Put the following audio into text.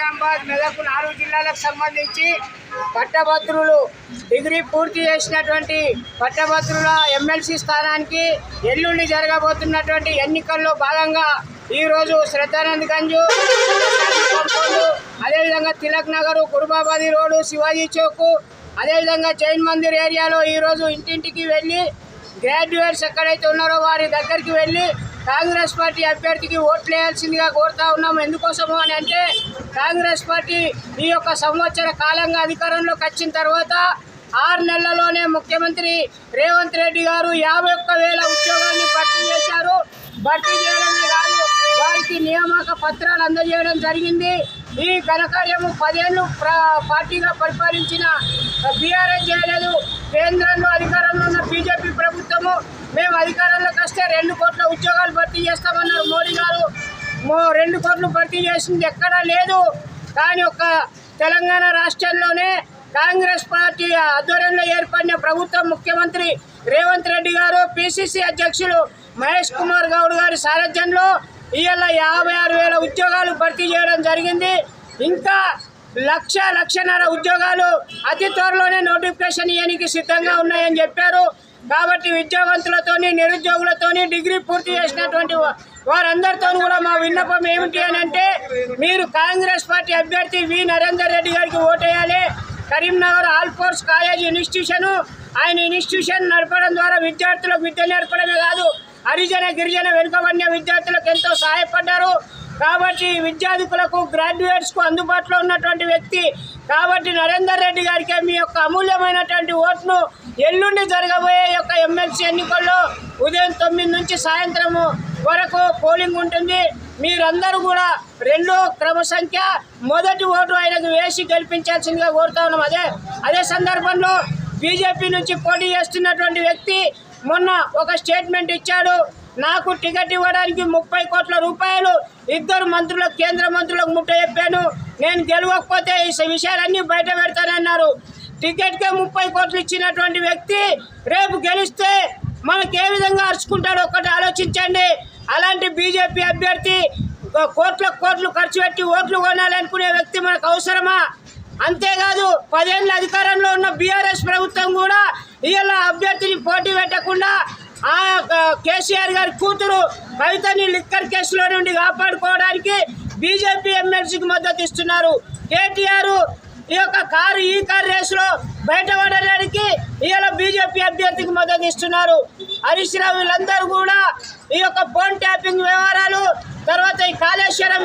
నిజామాబాద్ మెదక్ నాలుగు జిల్లాలకు సంబంధించి పట్టభద్రులు డిగ్రీ పూర్తి చేసినటువంటి పట్టభద్రుల ఎమ్మెల్సీ స్థానానికి ఎల్లుండి జరగబోతున్నటువంటి ఎన్నికల్లో భాగంగా ఈరోజు శ్రద్ధానంద్ గంజు అదేవిధంగా తిలక్ నగర్ కురుబాబాది రోడ్డు శివాజీ చౌక్ అదేవిధంగా జైన్ మందిర్ ఏరియాలో ఈరోజు ఇంటింటికి వెళ్ళి గ్రాడ్యుయేట్స్ ఎక్కడైతే ఉన్నారో వారి దగ్గరికి వెళ్ళి కాంగ్రెస్ పార్టీ అభ్యర్థికి ఓట్లు వేయాల్సిందిగా కోరుతా ఉన్నాము ఎందుకోసము అని అంటే కాంగ్రెస్ పార్టీ ఈ యొక్క సంవత్సర కాలంగా అధికారంలోకి వచ్చిన తర్వాత ఆరు నెలల్లోనే ముఖ్యమంత్రి రేవంత్ రెడ్డి గారు యాభై ఒక్క వేల ఉద్యోగాన్ని భర్తీ చేశారు. భర్తీ చేయడమే కాదు వారికి నియామక పత్రాలు అందజేయడం జరిగింది. ఈ ఘనకార్యము పదేళ్ళు పార్టీగా పరిపాలించిన బీఆర్ఎస్ చేయలేదు. కేంద్రంలో అధికారంలో ఉన్న బీజేపీ ప్రభుత్వము మేము అధికారంలో అధికారంలోకి వస్తే రెండు కోట్ల ఉద్యోగాలు భర్తీ చేస్తామన్నారు మోడీ గారు. మో రెండు కోట్లు భర్తీ చేసింది ఎక్కడా లేదు. కానీ ఒక తెలంగాణ రాష్ట్రంలోనే కాంగ్రెస్ పార్టీ ఆధ్వర్యంలో ఏర్పడిన ప్రభుత్వం ముఖ్యమంత్రి రేవంత్ రెడ్డి గారు పిసిసి అధ్యక్షులు మహేష్ కుమార్ గౌడ్ గారి సారథ్యంలో ఇవాళ యాభై ఆరు వేల ఉద్యోగాలు భర్తీ చేయడం జరిగింది. ఇంకా లక్ష లక్షన్నర ఉద్యోగాలు అతి త్వరలోనే నోటిఫికేషన్ ఇవ్వడానికి సిద్ధంగా ఉన్నాయని చెప్పారు. కాబట్టి విద్యావంతులతోని నిరుద్యోగులతోని డిగ్రీ పూర్తి చేసినటువంటి వారందరితో కూడా మా విన్నపం ఏమిటి అని అంటే మీరు కాంగ్రెస్ పార్టీ అభ్యర్థి వి. నరేందర్ రెడ్డి గారికి ఓటేయాలి. Karimnagar all forces college institution ఆయన ఇన్స్టిట్యూషన్ నడపడం ద్వారా విద్యార్థులకు విద్య నేర్పడమే కాదు హరిజన గిరిజన వెనుకబడిన విద్యార్థులకు ఎంతో సహాయపడ్డారు. కాబట్టి విద్యార్థులకు గ్రాడ్యుయేట్స్కు అందుబాటులో ఉన్నటువంటి వ్యక్తి కాబట్టి నరేందర్ రెడ్డి గారికి మీ యొక్క అమూల్యమైనటువంటి ఓట్ను ఎల్లుండి జరగబోయే యొక్క ఎమ్మెల్సీ ఎన్నికల్లో ఉదయం తొమ్మిది నుంచి సాయంత్రము వరకు పోలింగ్ ఉంటుంది. మీరందరూ కూడా రెండో క్రమ సంఖ్య మొదటి ఓటు ఆయనకు వేసి గెలిపించాల్సిందిగా కోరుతా ఉన్నాం. అదే అదే సందర్భంలో బీజేపీ నుంచి పోటీ చేస్తున్నటువంటి వ్యక్తి మొన్న ఒక స్టేట్మెంట్ ఇచ్చాడు. నాకు టికెట్ ఇవ్వడానికి ముప్పై కోట్ల రూపాయలు ఇద్దరు మంత్రులకు కేంద్ర మంత్రులకు ముట్ట చెప్పాను నేను గెలవకపోతే ఈ విషయాలన్నీ బయట పెడతానన్నారు. టికెట్కే ముప్పై కోట్లు ఇచ్చినటువంటి వ్యక్తి రేపు గెలిస్తే మనకి ఏ విధంగా అరుచుకుంటాడో ఒకటి ఆలోచించండి. అలాంటి బీజేపీ అభ్యర్థి కోట్ల కోట్లు ఖర్చు పెట్టి ఓట్లు కొనాలనుకునే వ్యక్తి మనకు అవసరమా? అంతేకాదు పదేళ్ళ అధికారంలో ఉన్న బీఆర్ఎస్ ప్రభుత్వం కూడా ఇవాళ అభ్యర్థిని పోటీ పెట్టకుండా ఆ కేసీఆర్ గారి కూతురు కవితని లిక్కర్ కేసులో నుండి కాపాడుకోవడానికి బీజేపీ ఎమ్మెల్సీకి మద్దతు ఇస్తున్నారు. కేటీఆర్ కారు ఈ కారు రేసులో బయటపడడానికి ఇవాళ బీజేపీ అభ్యర్థికి మద్దతు ఇస్తున్నారు. హరీష్ రావు వీళ్ళందరూ కూడా ఈ యొక్క ఫోన్ ట్యాపింగ్ వ్యవహారాలు తర్వాత ఈ కాళేశ్వరం